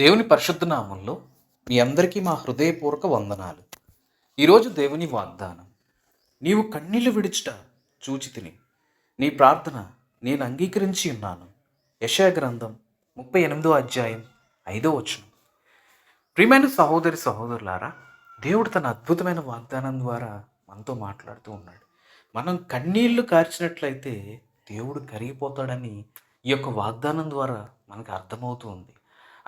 దేవుని పరిశుద్ధ నామంలో మీ అందరికీ మా హృదయపూర్వక వందనాలు. ఈరోజు దేవుని వాగ్దానం నీవు కన్నీళ్ళు విడిచిట చూచితిని నీ ప్రార్థన నేను అంగీకరించి ఉన్నాను. యశయ గ్రంథం ముప్పై ఎనిమిదో అధ్యాయం ఐదో వచనం. ప్రియమైన సహోదరి సహోదరులారా దేవుడు తన అద్భుతమైన వాగ్దానం ద్వారా మనతో మాట్లాడుతూ ఉన్నాడు. మనం కన్నీళ్ళు కార్చినట్లయితే దేవుడు కరిగిపోతాడని ఈ యొక్క వాగ్దానం ద్వారా మనకు అర్థమవుతుంది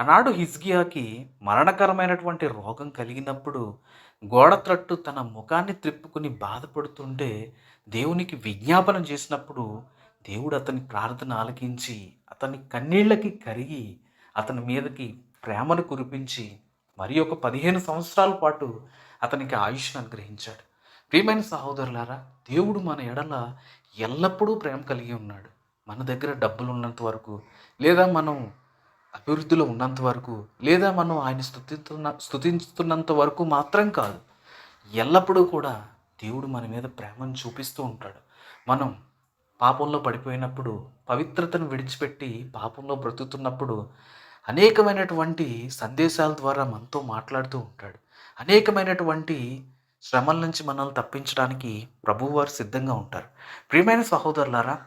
ఆనాడు హిజ్గియాకి మరణకరమైనటువంటి రోగం కలిగినప్పుడు గోడ త్రట్టు తన ముఖాన్ని త్రిప్పుకుని బాధపడుతుంటే దేవునికి విజ్ఞాపన చేసినప్పుడు దేవుడు అతని ప్రార్థన ఆలకించి అతని కన్నీళ్ళకి కరిగి అతని మీదకి ప్రేమను కురిపించి మరి ఒక పదిహేను సంవత్సరాల పాటు అతనికి ఆయుష్ను అనుగ్రహించాడు. ప్రియమైన సహోదరులారా దేవుడు మన ఎడల ఎల్లప్పుడూ ప్రేమ కలిగి ఉన్నాడు. మన దగ్గర డబ్బులు ఉన్నంత వరకు లేదా మనం అభివృద్ధిలో ఉన్నంత వరకు లేదా మనం ఆయన స్థుతిస్తున్న స్థుతిస్తున్నంత వరకు మాత్రం కాదు. ఎల్లప్పుడూ కూడా దేవుడు మన మీద ప్రేమను చూపిస్తూ ఉంటాడు. మనం పాపంలో పడిపోయినప్పుడు పవిత్రతను విడిచిపెట్టి పాపంలో బ్రతుకుతున్నప్పుడు అనేకమైనటువంటి సందేశాల ద్వారా మనతో మాట్లాడుతూ ఉంటాడు. అనేకమైనటువంటి శ్రమల నుంచి మనల్ని తప్పించడానికి ప్రభువారు సిద్ధంగా ఉంటారు. ప్రియమైన సహోదరులారా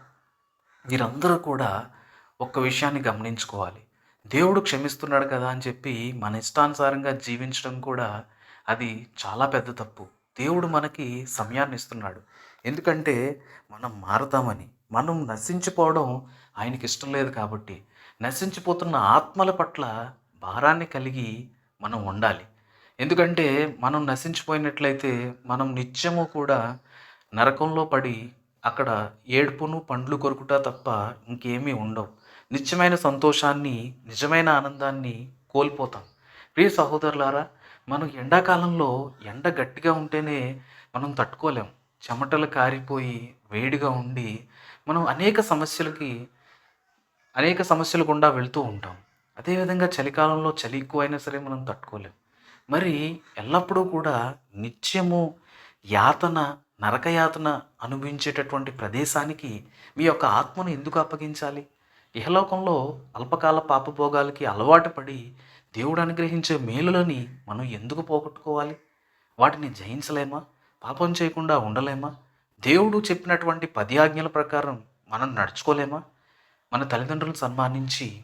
మీరందరూ కూడా ఒక్క విషయాన్ని గమనించుకోవాలి. దేవుడు క్షమిస్తున్నాడు కదా అని చెప్పి మన ఇష్టానుసారంగా జీవించడం కూడా అది చాలా పెద్ద తప్పు. దేవుడు మనకి సమయాన్ని ఇస్తున్నాడు. ఎందుకంటే మనం మారుతామని మనం నశించిపోవడం ఆయనకి ఇష్టం లేదు కాబట్టి నశించిపోతున్న ఆత్మల పట్ల భారాన్ని కలిగి మనం ఉండాలి. ఎందుకంటే మనం నశించిపోయినట్లయితే మనం నిత్యము కూడా నరకంలో పడి అక్కడ ఏడుపును పండ్లు కొరుకుట తప్ప ఇంకేమీ ఉండవు. నిత్యమైన సంతోషాన్ని నిజమైన ఆనందాన్ని కోల్పోతాం. ప్రియ సహోదరులారా మనం ఎండాకాలంలో ఎండ గట్టిగా ఉంటేనే మనం తట్టుకోలేం. చెమటలు కారిపోయి వేడిగా ఉండి మనం అనేక సమస్యలకి అనేక సమస్యలు గుండా వెళ్తూ ఉంటాం. అదేవిధంగా చలికాలంలో చలి ఎక్కువైనా సరే మనం తట్టుకోలేం. మరి ఎల్లప్పుడూ కూడా నిత్యము యాతన నరకయాతన అనుభవించేటటువంటి ప్రదేశానికి మీ యొక్క ఆత్మను ఎందుకు అప్పగించాలి? ఇహలోకంలో అల్పకాల పాపభోగాలకి అలవాటు పడి దేవుడు అనుగ్రహించే మేలులని మనం ఎందుకు పోగొట్టుకోవాలి? వాటిని జయించలేమా? పాపం చేయకుండా ఉండలేమా? దేవుడు చెప్పినటువంటి పది ఆజ్ఞల ప్రకారం మనం నడుచుకోలేమా? మన తల్లిదండ్రులను సన్మానించి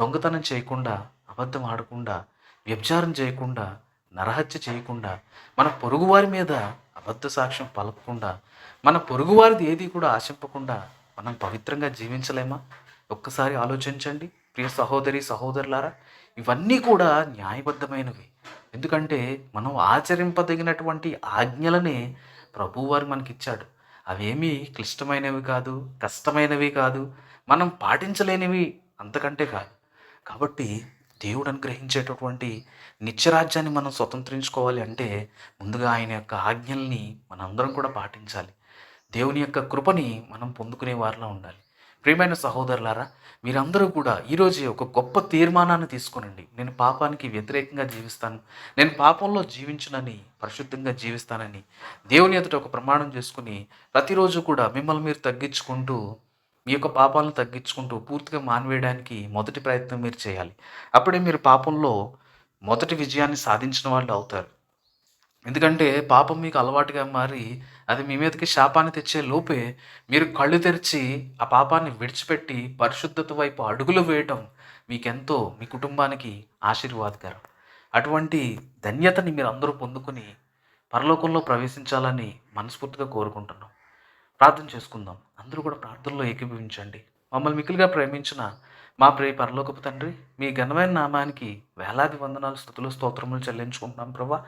దొంగతనం చేయకుండా అబద్ధం ఆడకుండా వ్యభిచారం చేయకుండా నరహత్య చేయకుండా మన పొరుగువారి మీద అబద్ధ సాక్ష్యం పలకకుండా మన పొరుగువారిది ఏది కూడా ఆశింపకుండా మనం పవిత్రంగా జీవించలేమా? ఒక్కసారి ఆలోచించండి. ప్రియ సహోదరి సహోదరులారా ఇవన్నీ కూడా న్యాయబద్ధమైనవి. ఎందుకంటే మనం ఆచరింపదగినటువంటి ఆజ్ఞలనే ప్రభువారు మనకిచ్చాడు. అవేమీ క్లిష్టమైనవి కాదు కష్టమైనవి కాదు మనం పాటించలేనివి అంతకంటే కాదు. కాబట్టి దేవుడు అనుగ్రహించేటటువంటి నిత్యరాజ్యాన్ని మనం స్వతంత్రించుకోవాలి అంటే ముందుగా ఆయన యొక్క ఆజ్ఞల్ని మనందరం కూడా పాటించాలి. దేవుని యొక్క కృపని మనం పొందుకునే వారిలా ఉండాలి. ప్రియమైన సహోదరులారా మీరందరూ కూడా ఈరోజు ఒక గొప్ప తీర్మానాన్ని తీసుకునండి. నేను పాపానికి వ్యతిరేకంగా జీవిస్తాను. నేను పాపంలో జీవించునని పరిశుద్ధంగా జీవిస్తానని దేవుని ఎదుట ఒక ప్రమాణం చేసుకుని ప్రతిరోజు కూడా మిమ్మల్ని మీరు తగ్గించుకుంటూ మీ యొక్క పాపాలను తగ్గించుకుంటూ పూర్తిగా మానివేయడానికి మొదటి ప్రయత్నం మీరు చేయాలి. అప్పుడే మీరు పాపంలో మొదటి విజయాన్ని సాధించిన వాళ్ళు అవుతారు. ఎందుకంటే పాపం మీకు అలవాటుగా మారి అది మీ మీదకి శాపాన్ని తెచ్చే లోపే మీరు కళ్ళు తెరిచి ఆ పాపాన్ని విడిచిపెట్టి పరిశుద్ధత వైపు అడుగులు వేయటం మీకెంతో మీ కుటుంబానికి ఆశీర్వాదకరం. అటువంటి ధన్యతని మీరు అందరూ పొందుకుని పరలోకంలో ప్రవేశించాలని మనస్ఫూర్తిగా కోరుకుంటున్నాం. ప్రార్థన చేసుకుందాం. అందరూ కూడా ప్రార్థనలో ఏకీభవించండి. మమ్మల్ని మిక్కులుగా ప్రేమించిన మా ప్రియ పరలోకపు తండ్రి మీ ఘనమైన నామానికి వేలాది వందనాలు స్థుతులు స్తోత్రములు చెల్లించుకుంటున్నాం ప్రభా.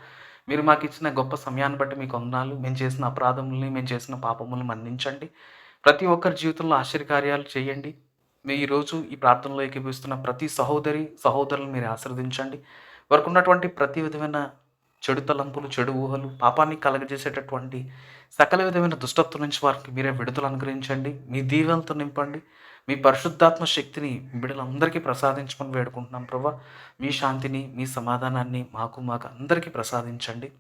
మీరు మాకు ఇచ్చిన గొప్ప సమయాన్ని బట్టి మీకు వందనాలు మేము చేసిన అపరాధముల్ని మేము చేసిన పాపములను మన్నించండి. ప్రతి ఒక్కరి జీవితంలో ఆశ్చర్యకార్యాలు చేయండి. మీ ఈరోజు ఈ ప్రార్థనలో ఏకీభవిస్తున్న ప్రతి సహోదరి సహోదరులను మీరు ఆశీర్వదించండి. వారికి ఉన్నటువంటి ప్రతి విధమైన చెడు తలంపులు చెడు ఊహలు పాపాన్ని కలగజేసేటటువంటి సకల విధమైన దుష్టత్వం నుంచి వారికి మీరే విడుదల అనుగ్రహించండి. మీ దీవెనతో నింపండి. మీ పరిశుద్ధాత్మ శక్తిని బిడ్డలందరికీ ప్రసాదించమని వేడుకుంటున్నాం ప్రభా. మీ శాంతిని మీ సమాధానాన్ని మాకు మాకు అందరికీ ప్రసాదించండి.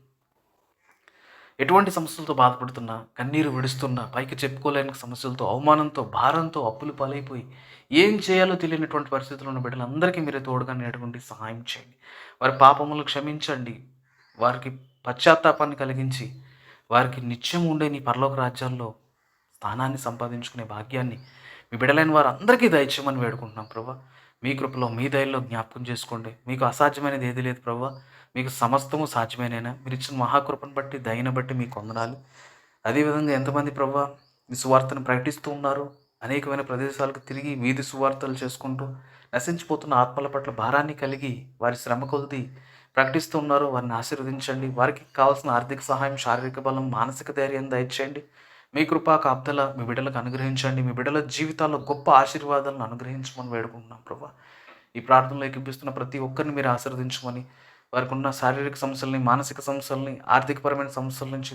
ఎటువంటి సమస్యలతో బాధపడుతున్నా కన్నీరు విడుస్తున్నా పైకి చెప్పుకోలేని సమస్యలతో అవమానంతో భారంతో అప్పులు పాలైపోయి ఏం చేయాలో తెలియనటువంటి పరిస్థితుల్లో ఉన్న బిడ్డలందరికీ మీరే తోడుగా నేడుకుండి సహాయం చేయండి. వారి పాపములు క్షమించండి. వారికి పశ్చాత్తాపాన్ని కలిగించి వారికి నిత్యం ఉండే నీ పరలోక రాజ్యాల్లో స్థానాన్ని సంపాదించుకునే భాగ్యాన్ని మీ బిడలైన వారు అందరికీ దయచేయమని వేడుకుంటున్నాం ప్రభా. మీ కృపలో మీ దయల్లో జ్ఞాపకం చేసుకోండి. మీకు అసాధ్యమైనది ఏది లేదు ప్రభా. మీకు సమస్తము సాధ్యమైనైనా. మీరు ఇచ్చిన మహాకృపను బట్టి దయను బట్టి మీకు వందనాలు. అదేవిధంగా ఎంతమంది ప్రభా మీ సువార్తను ప్రకటిస్తూ ఉన్నారు. అనేకమైన ప్రదేశాలకు తిరిగి వీధి సువార్తలు చేసుకుంటూ నశించిపోతున్న ఆత్మల పట్ల భారాన్ని కలిగి వారి శ్రమ కొద్ది ప్రకటిస్తూ ఉన్నారు. వారిని ఆశీర్వదించండి. వారికి కావాల్సిన ఆర్థిక సహాయం శారీరక బలం మానసిక ధైర్యం దయచేయండి. మీ కృపా కాప్తల మీ బిడ్డలకు అనుగ్రహించండి. మీ బిడ్డల జీవితాల్లో గొప్ప ఆశీర్వాదాలను అనుగ్రహించమని వేడుకుంటున్నాం ప్రభా. ఈ ప్రార్థనలో ఎక్కిపిస్తున్న ప్రతి ఒక్కరిని మీరు ఆశీర్వదించమని వారికి ఉన్న శారీరక సమస్యల్ని మానసిక సమస్యల్ని ఆర్థికపరమైన సమస్యల నుంచి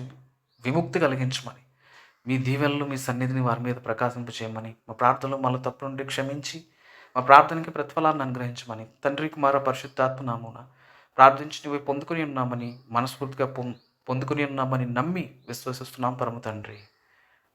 విముక్తి కలిగించమని మీ దీవెనలు మీ సన్నిధిని వారి మీద ప్రకాశింప చేయమని మా ప్రార్థనలో మళ్ళీ తప్పు నుండి క్షమించి మా ప్రార్థనకి ప్రతిఫలాన్ని అనుగ్రహించమని తండ్రి కుమార పరిశుద్ధాత్మ నామున ప్రార్థించి నువ్వు పొందుకుని ఉన్నామని మనస్ఫూర్తిగా పొం పొందుకుని ఉన్నామని నమ్మి విశ్వసిస్తున్నాం పరమ తండ్రి.